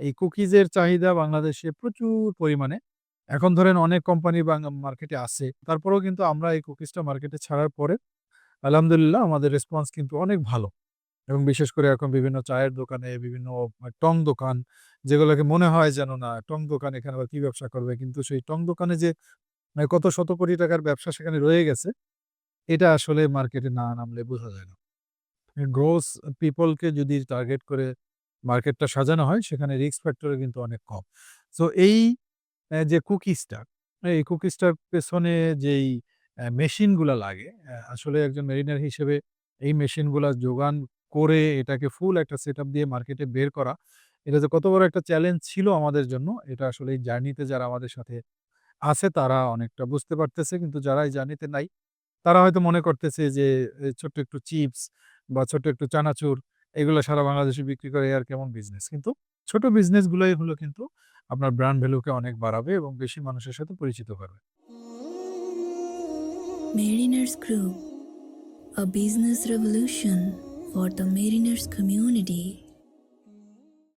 এই কুকিজের চাহিদা বাংলাদেশে প্রচুর পরিমাণে। এখন ধরেন অনেক কোম্পানি মার্কেটে আছে। তারপরেও কিন্তু আমরা এই কুকিজটা মার্কেটে ছাড়ার পরে আলহামদুলিল্লাহ আমাদের রেসপন্স কিন্তু অনেক ভালো। এবং বিশেষ করে এখন বিভিন্ন চায়ের দোকানে, বিভিন্ন টং দোকান যেগুলোকে মনে হয় যেন না টং দোকান এখানে আবার কি ব্যবসা করবে? কিন্তু সেই টং দোকানে যে কত শত কোটি টাকার ব্যবসা সেখানে রয়ে গেছে, এটা আসলে মার্কেটে না নামলে বোঝা যায় না। গ্রোস পিপলকে যদি টার্গেট করে মার্কেটটা সাজানো হয় সেখানে রিস্ক ফ্যাক্টর ও কিন্তু অনেক কম। সো এই যে কুকিজটা, এই কুকিজটার পেছনে যেই অ্যা মেশিনগুলা লাগে, আসলে একজন মেরিনার হিসেবে এই মেশিনগুলা যোগান করে এটাকে ফুল একটা সেটআপ দিয়ে মার্কেটে বের করা, এটা যে কত বড় একটা চ্যালেঞ্জ ছিল আমাদের জন্য, এটা আসলে এই জার্নিতে যারা আমাদের সাথে আছে তারা অনেকটা বুঝতে পারতেছে। কিন্তু যারা এই জার্নিতে নাই, তারা হয়তো মনে করতেছে যে ছোট্ট একটু চিপস বা ছোট্ট একটু চানাচুর এগুলো সারা বাংলাদেশে বিক্রি করে আর কেমন বিজনেস? কিন্তু ছোট বিজনেসগুলোই হলো কিন্তু আপনার ব্র্যান্ড ভ্যালুকে অনেক বাড়াবে এবং বেশি মানুষের সাথে পরিচিত করবে। Mariners Group, a business revolution for the Mariners community.